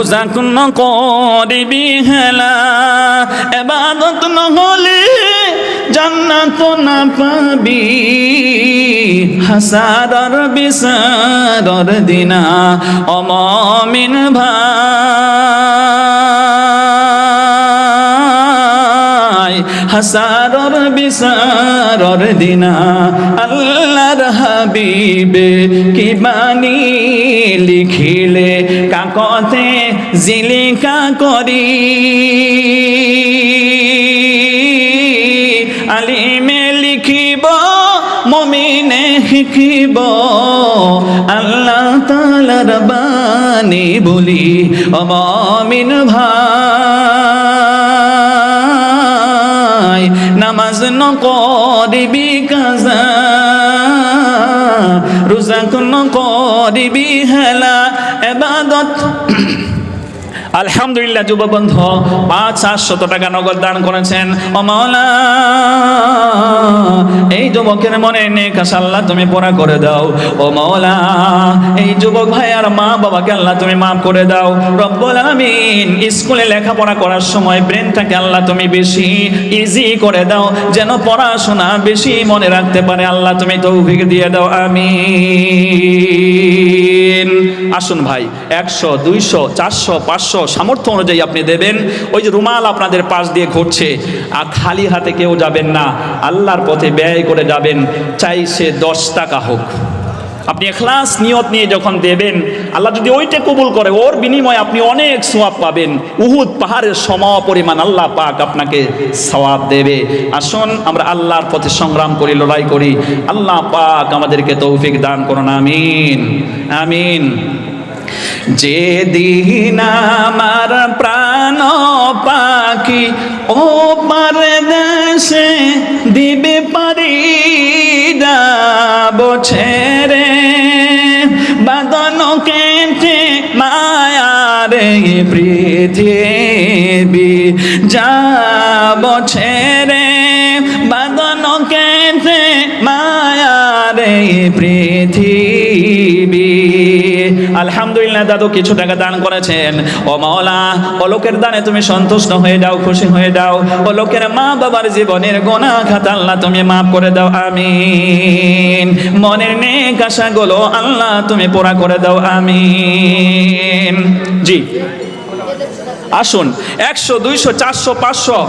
রোজাক নকরিবি হেলা এবাদত নহলে জান্নাত না পাবি। হাসারর বিসারর দিনা অমমিন ভাই। হাসারর বিসারর দিনা, আল্লাহর হাবিবে কি বাণী লিখিলে, কাকতে জিলিকা করি। আলিমে লিখিব, মমিনে শিকিব আল্লাহ তালার বাণী বলি, অমমিন ভাই। নকরিবি কাজা রোজা নকরিবি হেলা এবাদত। আলহামদুলিল্লাহ, যুববন্ধ, পাঁচ সাতশত টাকা নগদ দান করেছেন। ও মাওলা, এই যুবকের মনে নেক আল্লাহ তুমি পুরা করে দাও। ও মাওলা, এই যুবক ভাই আর মা বাবাকে আল্লাহ তুমি মাফ করে দাও। রব্বুল আলামিন, স্কুলে লেখাপড়া করার সময় ব্রেনটাকে আল্লাহ তুমি বেশি ইজি করে দাও। যেন পড়াশোনা বেশি মনে রাখতে পারে, আল্লাহ তুমি তৌফিক দিয়ে দাও। আমিন। আসুন ভাই, একশো, দুইশো, চারশো, পাঁচশো সামর্থ্য অনুযায়ী আপনি দেবেন। ওই যে রুমাল আপনাদের পাশ দিয়ে ঘুরছে, আর খালি হাতে কেউ যাবেন না। আল্লাহর পথে ব্যয় করে যাবেন, চাই সে দশ টাকা হোক। আপনি এখলাস, নিয়ত নিয়ে যখন দেবেন, আল্লাহ যদি ওইটা কবুল করে, ওর বিনিময়ে আপনি অনেক সোয়াব পাবেন। উহুদ পাহাড়ের সম পরিমাণ আল্লাহ পাক আপনাকে সওয়াব দেবে। আসুন, আমরা আল্লাহর পথে সংগ্রাম করি, লড়াই করি। আল্লাহ পাক আমাদেরকে তৌফিক দান করুন, আমিন। আমিন। যে দিন আমার প্রাণ পাখি ও পারে দেশে দিবে পারি ছেড়ে, বাদন কেটে মায়ারে পৃথিবী যাব ছেড়ে, বাদন কেটে মায়ারে পৃথিবী। আলহামদুলিল্লাহ। দাদু, কিছু টাকা দান করেছেন। ও মাওলা, ও লোকের দানে তুমি সন্তুষ্ট হয়ে যাও, খুশি হয়ে যাও। ও লোকের মা বাবার জীবনের গোনা খাতা আল্লাহ তুমি মাফ করে দাও, আমিন। মনের নেক আশাগুলো আল্লাহ তুমি পোড়া করে দাও, আমিন। জি। আসুন, একশো, দুইশো, চারশো, পাঁচশো।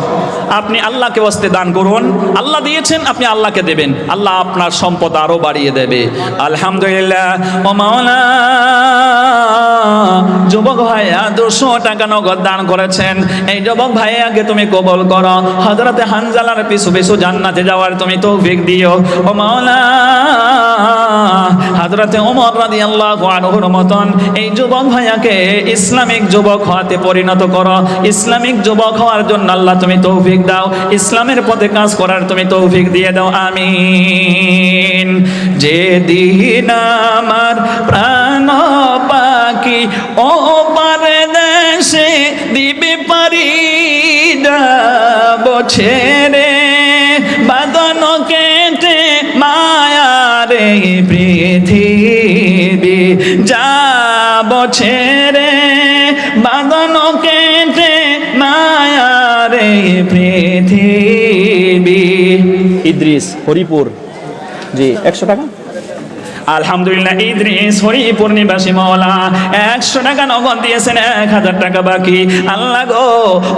আপনি আল্লাহকে বসতে দান করুন। আল্লাহ দিয়েছেন, আপনি আল্লাহকে দেবেন। আল্লাহ আপনার সম্পদ আরও বাড়িয়ে দেবে। আলহামদুলিল্লাহ। ও যুবক ভাইয়া দুশো টাকা নগদ দান করেছেন। এই যুবক ভাইয়াকে তুমি কবল করো। হজরতে হানজালার পিছু পিছু জান্নাতে যাওয়ার তুমি তৌফিক দিও। ও মাওলা হজরতে ওমর রাদিয়াল্লাহু আনহুর মতন এই যুবক ভাইয়াকে ইসলামিক যুবক হওয়াতে পরিণত করো। ইসলামিক যুবক হওয়ার জন্য আল্লাহ তুমি তৌফিক দাও। ইসলামের পথে কাজ করার তুমি তৌফিক দিয়ে দাও। আমিন। যে দিন আমার প্রাণ পাখি ও পারে দেশে দিবে পারি ছেড়ে বাদন কেটে মায়ারে পৃথিবী যাব ছেড়ে বাদন কেটে মায়ারে পৃথিবী। ইদ্রিস হরিপুর। জি একশো টাকা? আলহামদুলিল্লাহ ইদ্রিস হরিপুর নিবাসী মৌলা একশো টাকা নগদ দিয়েছেন এক হাজার টাকা বাকি। আল্লাহ গো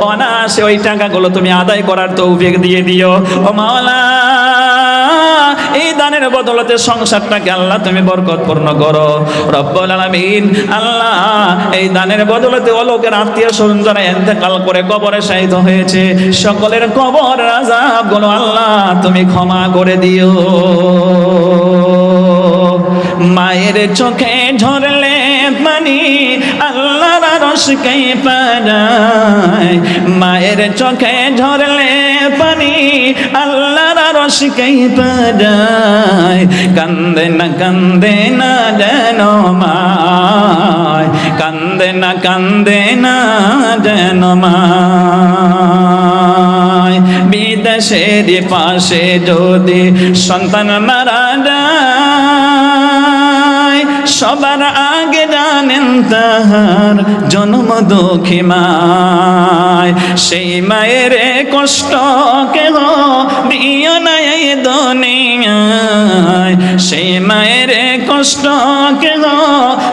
অনাসে ওই টাকাগুলো তুমি আদায় করার তৌফিক দিয়ে দিও। ও মাওলা এই দানের বদলতে সংসারটাকে আল্লাহ তুমি বরকতপূর্ণ করো। রব্বুল আলামিন, আল্লাহ এই দানের বদলতে অলোকের আত্মীয় স্বজন যারা এতেকাল করে কবরে শাহিত হয়েছে। সকলের কবর রাজাবগুলো আল্লাহ তুমি ক্ষমা করে দিও। মায়ের চোখে ঝরলে পানি আল্লাহর রসকে পারায় মায়ের চোখে ঝরলে পানি আল্লাহর রসকে পারায় কান্দে না কান্দে না যেন মায়, কান্দে না কান্দে না যেন মায়। বিদেশের পাশে যদি সন্তান মারা সবার আগে জানেন তাহার জন্ম দুঃখী মায়। সেই মায়ের কষ্ট কেহ দিও না এই দুনিয়ায়। সেই মায়ের কষ্ট কেহ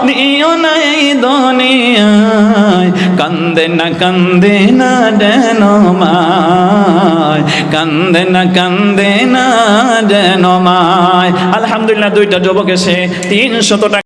দিও না এই দুনিয়ায়। কান্দে না কান্দে না যেন মায়। কান্দে না কান্দে না যেন মায়। আলহামদুলিল্লাহ দুইটা যুবক এসে তিনশত টাকা